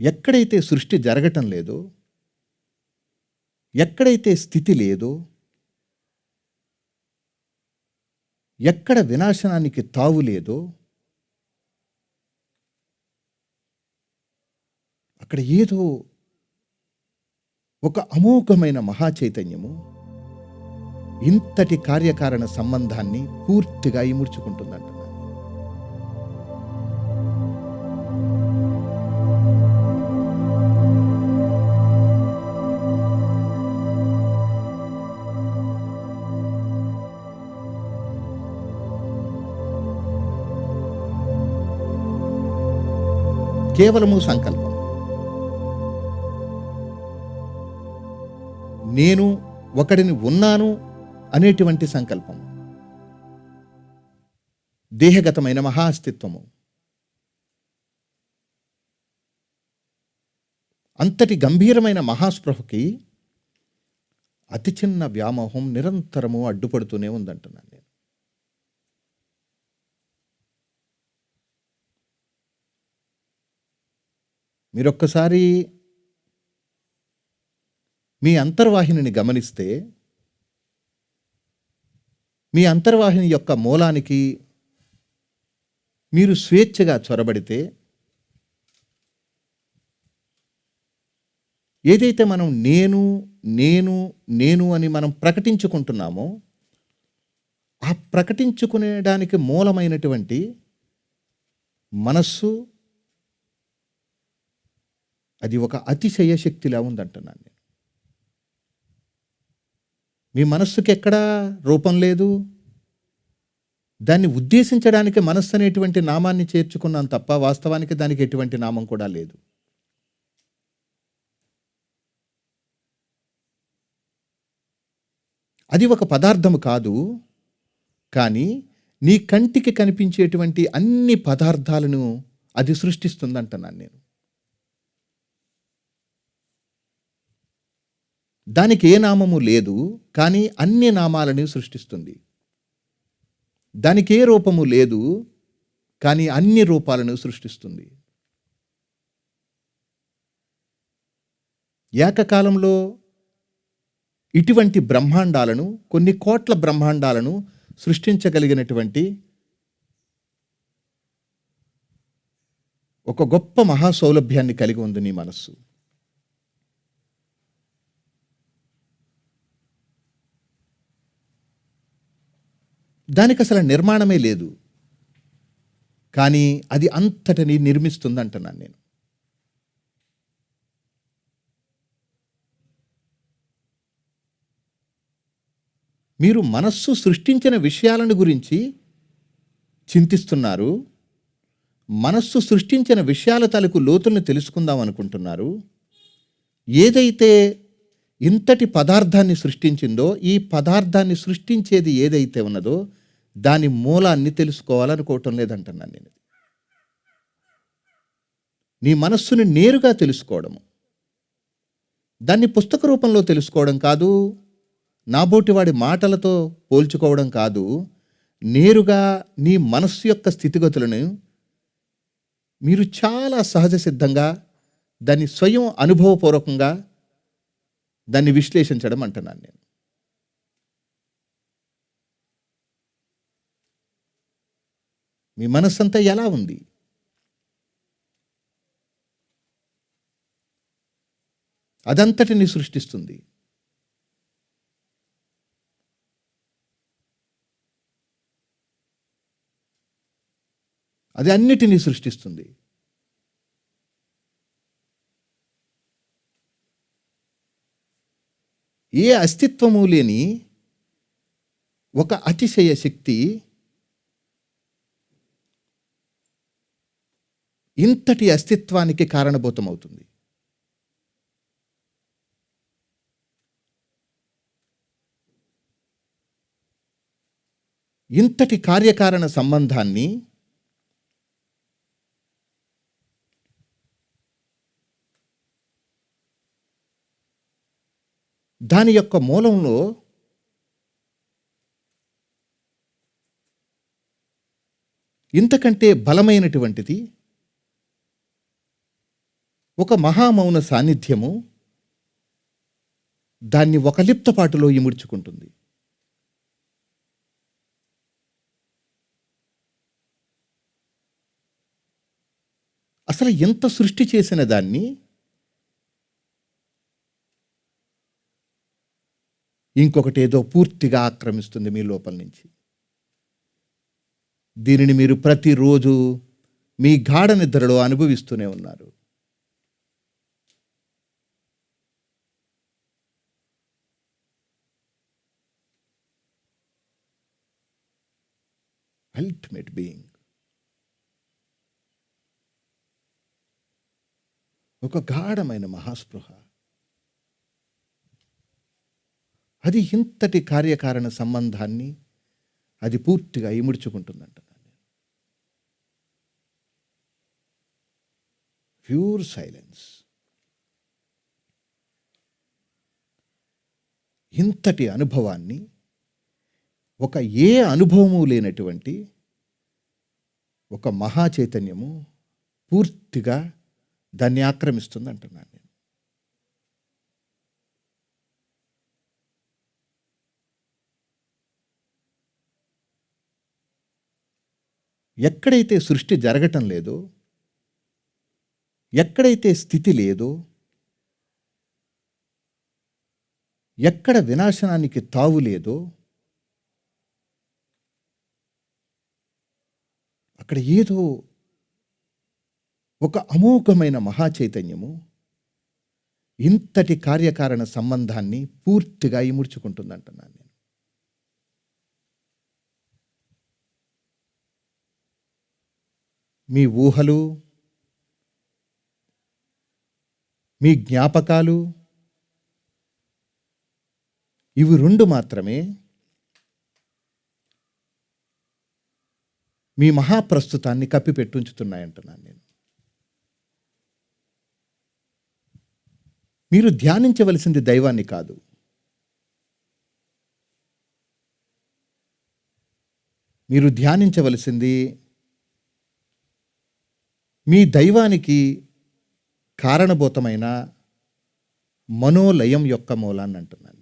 ఎక్కడైతే సృష్టి జరగటం లేదో ఎక్కడైతే స్థితి లేదో ఎక్కడ వినాశనానికి తావు లేదో అక్కడ ఏదో ఒక అమోఘమైన మహాచైతన్యము ఇంతటి కార్యకారణ సంబంధాన్ని పూర్తిగా ఇముడ్చుకుంటుందంటున్నాను కేవలము సంకల్పం. నేను ఒకడిని ఉన్నాను అనేటువంటి సంకల్పం. దేహగతమైన మహా అస్తిత్వము అంతటి గంభీరమైన మహాస్పృహకి అతి చిన్న వ్యామోహం నిరంతరము అడ్డుపడుతూనే ఉందంటున్నాను మీరొక్కసారి మీ అంతర్వాహిని గమనిస్తే మీ అంతర్వాహిని యొక్క మూలానికి మీరు స్వేచ్ఛగా చొరబడితే ఏదైతే మనం నేను నేను నేను అని మనం ప్రకటించుకుంటున్నామో ఆ ప్రకటించుకునేడానికి మూలమైనటువంటి మనస్సు అది ఒక అతిశయ శక్తిలా ఉందంటున్నాను నేను. మీ మనస్సుకి ఎక్కడా రూపం లేదు. దాన్ని ఉద్దేశించడానికి మనస్సు అనేటువంటి నామాన్ని చేర్చుకున్నాను తప్ప వాస్తవానికి దానికి ఎటువంటి నామం కూడా లేదు. అది ఒక పదార్థము కాదు. కానీ నీ కంటికి కనిపించేటువంటి అన్ని పదార్థాలను అది సృష్టిస్తుందంటున్నాను నేను. దానికి ఏ నామము లేదు కానీ అన్ని నామాలని సృష్టిస్తుంది. దానికి ఏ రూపము లేదు కానీ అన్ని రూపాలను సృష్టిస్తుంది. ఏకకాలంలో ఇటువంటి బ్రహ్మాండాలను కొన్ని కోట్ల బ్రహ్మాండాలను సృష్టించగలిగినటువంటి ఒక గొప్ప మహాసౌలభ్యాన్ని కలిగి ఉంది నీ మనస్సు. దానికి అసలు నిర్మాణమే లేదు. కానీ అది అంతటిని నిర్మిస్తుంది అంటున్నాను నేను. మీరు మనస్సు సృష్టించిన విషయాలను గురించి చింతిస్తున్నారు మనస్సు సృష్టించిన విషయాల తాలూకు లోతులను తెలుసుకుందాం అనుకుంటున్నారు. ఏదైతే ఇంతటి పదార్థాన్ని సృష్టించిందో ఈ పదార్థాన్ని సృష్టించేది ఏదైతే ఉన్నదో దాని మూలాన్ని తెలుసుకోవాలనుకోవటం లేదంటున్నాను నేను నీ మనస్సుని నేరుగా తెలుసుకోవడము. దాన్ని పుస్తక రూపంలో తెలుసుకోవడం కాదు నాబోటివాడి మాటలతో పోల్చుకోవడం కాదు నేరుగా నీ మనస్సు యొక్క స్థితిగతులను మీరు చాలా సహజ సిద్ధంగా దాన్ని స్వయం అనుభవపూర్వకంగా దాన్ని విశ్లేషించడం అంటున్నాను నేను. మీ మనస్సంతా ఎలా ఉంది? అదంతటిని సృష్టిస్తుంది. అది అన్నిటినీ సృష్టిస్తుంది. ఏ అస్తిత్వము లేని ఒక అతిశయ శక్తి ఇంతటి అస్తిత్వానికి కారణభూతమవుతుంది. ఇంతటి కార్యకారణ సంబంధాన్ని దాని యొక్క మూలంలో ఇంతకంటే బలమైనటువంటిది ఒక మహామౌన సాన్నిధ్యము దాన్ని ఒక లిప్తపాటులో ఇముడ్చుకుంటుంది. అసలు ఎంత సృష్టి చేసిన దాన్ని? ఇంకొకటి ఏదో పూర్తిగా ఆక్రమిస్తుంది మీ లోపల నుంచి. దీనిని మీరు ప్రతిరోజు మీ గాఢ నిద్రలో అనుభవిస్తూనే ఉన్నారు. అల్టిమేట్ బీయింగ్ ఒక గాఢమైన మహాస్పృహ. అది ఇంతటి కార్యకారణ సంబంధాన్ని అది పూర్తిగా ఇముడుచుకుంటుందంట ప్యూర్ సైలెన్స్. ఇంతటి అనుభవాన్ని ఒక ఏ అనుభవము లేనటువంటి ఒక మహా చైతన్యము పూర్తిగా దాన్ని ఆక్రమిస్తుంది అంటున్నాను నేను. ఎక్కడైతే సృష్టి జరగటం లేదో ఎక్కడైతే స్థితి లేదో ఎక్కడ వినాశనానికి తావు లేదో అక్కడ ఏదో ఒక అమోఘమైన మహా చైతన్యము ఇంతటి కార్యకారణ సంబంధాన్ని పూర్తిగా ఇముడ్చుకుంటుందంటున్నాను నేను. మీ ఊహలు మీ జ్ఞాపకాలు ఇవి రెండు మాత్రమే. మీ మహాప్రస్తుతాన్ని కప్పిపెట్టుంచుతున్నాయంటున్నాను నేను. మీరు ధ్యానించవలసింది దైవాన్ని కాదు. మీరు ధ్యానించవలసింది మీ దైవానికి కారణభూతమైన మనోలయం యొక్క మూలాన్ని అంటున్నాను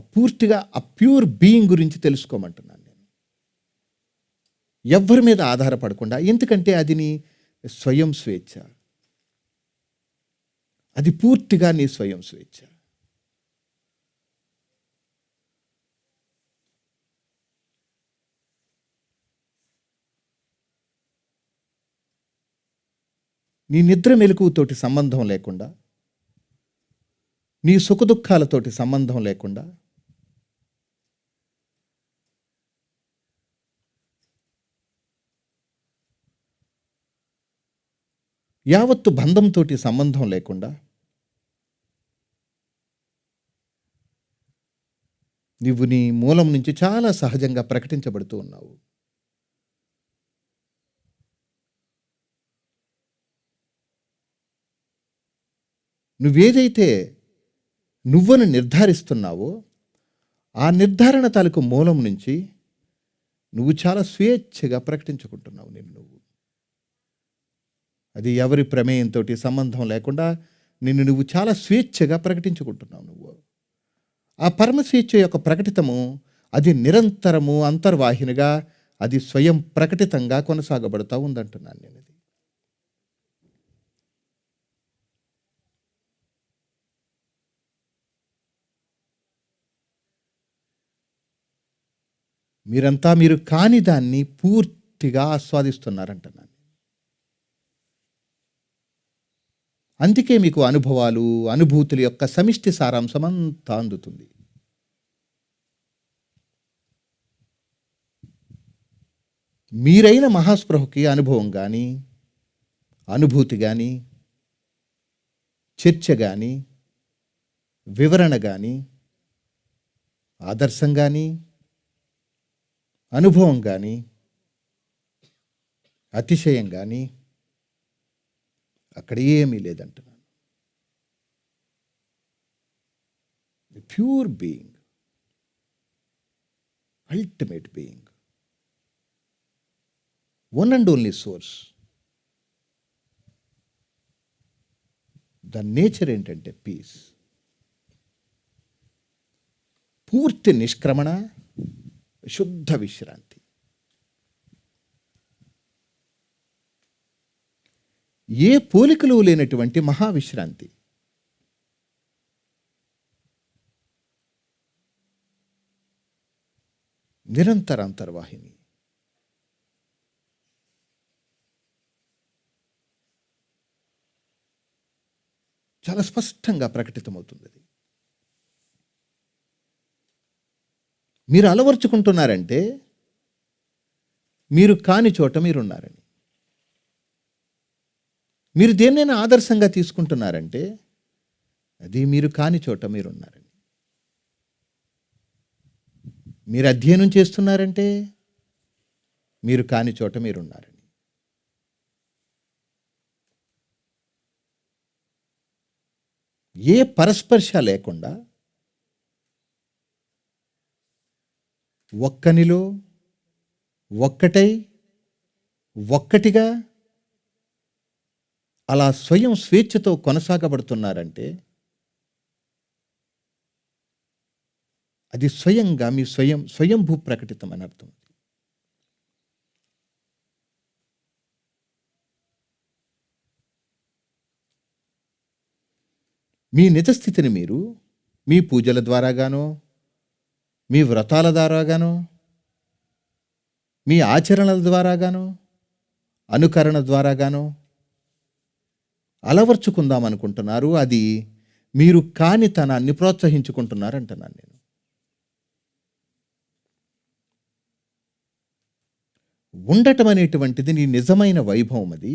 పూర్తిగా ఆ ప్యూర్ బీయింగ్ గురించి తెలుసుకోమంటున్నాను నేను. ఎవరి మీద ఆధారపడకుండా ఎందుకంటే అది నీ స్వయం స్వేచ్ఛ. అది పూర్తిగా నీ స్వయం స్వేచ్ఛ. నీ నిద్ర మెలకువతోటి సంబంధం లేకుండా నీ సుఖదుఖాలతోటి సంబంధం లేకుండా యావత్తు బంధంతోటి సంబంధం లేకుండా నువ్వు నీ మూలం నుంచి చాలా సహజంగా ప్రకటించబడుతూ ఉన్నావు. నువ్వేదైతే నువ్వను నిర్ధారిస్తున్నావో ఆ నిర్ధారణ తాలూకు మూలం నుంచి నువ్వు చాలా స్వేచ్ఛగా ప్రకటించుకుంటున్నావు నేను నువ్వు. అది ఎవరి ప్రమేయంతో సంబంధం లేకుండా నిన్ను నువ్వు చాలా స్వేచ్ఛగా ప్రకటించుకుంటున్నావు నువ్వు. ఆ పరమ స్వేచ్ఛ యొక్క ప్రకటితము అది నిరంతరము అంతర్వాహినిగా అది స్వయం ప్రకటితంగా కొనసాగబడుతూ ఉందంటున్నాను నేను ఇది. మీరంతా మీరు కాని దాన్ని పూర్తిగా ఆస్వాదిస్తున్నారంటున్నాను. అందుకే మీకు అనుభవాలు అనుభూతుల యొక్క సమిష్టి సారాంశం అంతా అందుతుంది. మీరైన మహాస్పృహకి అనుభవం కానీ అనుభూతి కానీ చర్చ కానీ వివరణ కానీ ఆదర్శం కానీ అనుభవం కానీ అతిశయం కానీ అక్కడ ఏమీ లేదంటున్నాను. Pure being ultimate being one and only source the nature ఏంటంటే పీస్ పూర్తి నిష్క్రమణ శుద్ధ విశ్రాంతి. ఏ పోలికలు లేనటువంటి మహావిశ్రాంతి? నిరంతర అంతర్వాహిని. చాలా స్పష్టంగా ప్రకటితమవుతుంది అది మీరు అలవర్చుకుంటున్నారంటే మీరు కాని చోట మీరున్నారని. మీరు దేన్నైనా ఆదర్శంగా తీసుకుంటున్నారంటే అది మీరు కాని చోట మీరున్నారని మీరు అధ్యయనం చేస్తున్నారంటే మీరు కాని చోట మీరున్నారని ఏ పరస్పర్శ లేకుండా ఒక్కనిలో ఒక్కటై ఒక్కటిగా అలా స్వయం స్వేచ్ఛతో కొనసాగబడుతున్నారంటే అది స్వయంగా మీ స్వయం స్వయంభూ ప్రకటితం అని అర్థం. మీ నిజస్థితిని మీరు మీ పూజల ద్వారాగానో మీ వ్రతాల ద్వారాగానో మీ ఆచరణల ద్వారాగానో అనుకరణ ద్వారాగానో అలవర్చుకుందాం అనుకుంటున్నారు. అది మీరు కానితనాన్ని ప్రోత్సహించుకుంటున్నారు అంటున్నాను నేను. ఉండటం అనేటువంటిది నీ నిజమైన వైభవం అది.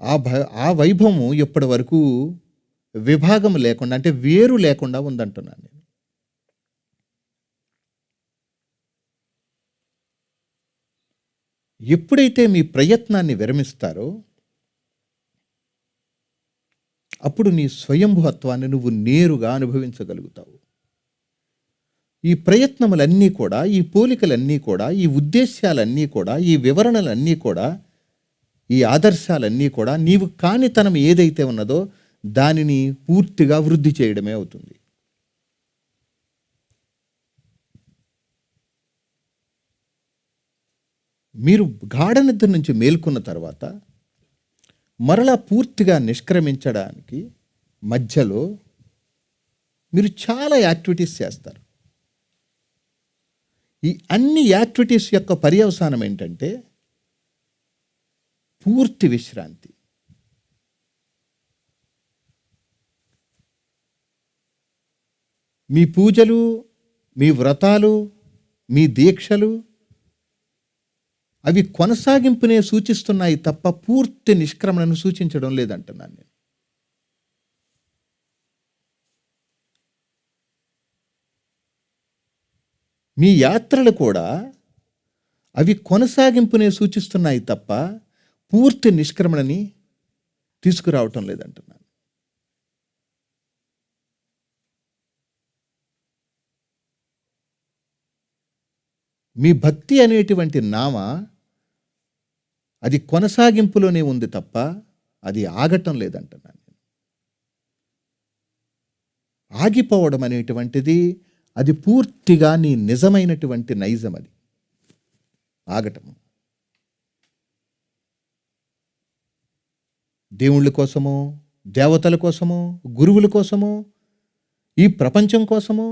ఆ భ ఆ వైభవము ఇప్పటి వరకు విభాగం లేకుండా అంటే వేరు లేకుండా ఉందంటున్నాను నేను. ఎప్పుడైతే మీ ప్రయత్నాన్ని విరమిస్తారో అప్పుడు నీ స్వయంభుత్వాన్ని నువ్వు నేరుగా అనుభవించగలుగుతావు. ఈ ప్రయత్నములన్నీ కూడా ఈ పోలికలన్నీ కూడా ఈ ఉద్దేశ్యాలన్నీ కూడా ఈ వివరణలన్నీ కూడా ఈ ఆదర్శాలన్నీ కూడా నీవు కానితనం ఏదైతే ఉన్నదో దానిని పూర్తిగా వృద్ధి చేయడమే అవుతుంది. మీరు గాఢ నిద్ర నుంచి మేల్కొన్న తర్వాత మరలా పూర్తిగా నిష్క్రమించడానికి మధ్యలో మీరు చాలా యాక్టివిటీస్ చేస్తారు. ఈ అన్ని యాక్టివిటీస్ యొక్క పర్యవసానం ఏంటంటే పూర్తి విశ్రాంతి. మీ పూజలు మీ వ్రతాలు మీ దీక్షలు అవి కొనసాగింపునే సూచిస్తున్నాయి తప్ప పూర్తి నిష్క్రమణను సూచించడం లేదంటున్నాను నేను. మీ యాత్రలు కూడా అవి కొనసాగింపునే సూచిస్తున్నాయి తప్ప పూర్తి నిష్క్రమణని తీసుకురావటం లేదంటున్నాను. మీ భక్తి అనేటువంటి నామ అది కొనసాగింపులోనే ఉంది తప్ప అది ఆగటం లేదంటున్నాను నేను. ఆగిపోవడం అనేటువంటిది అది పూర్తిగా నీ నిజమైనటువంటి నైజం అది ఆగటము దేవుళ్ళ కోసమో దేవతల కోసమో గురువుల కోసమో ఈ ప్రపంచం కోసమో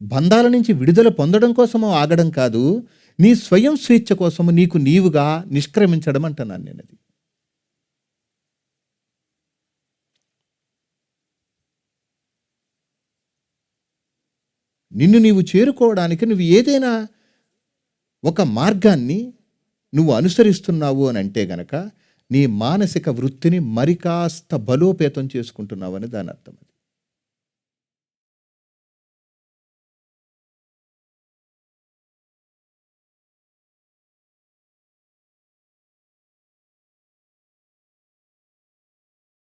బంధాల నుంచి విడుదల పొందడం కోసమో ఆగడం కాదు నీ స్వయం స్వేచ్ఛ కోసము నీకు నీవుగా నిష్క్రమించడం అంటున్నాను నేను అది. నిన్ను నీవు చేరుకోవడానికి నువ్వు ఏదైనా ఒక మార్గాన్ని నువ్వు అనుసరిస్తున్నావు అని అంటే గనక నీ మానసిక వృత్తిని మరికాస్త బలోపేతం చేసుకుంటున్నావు అని దాని అర్థం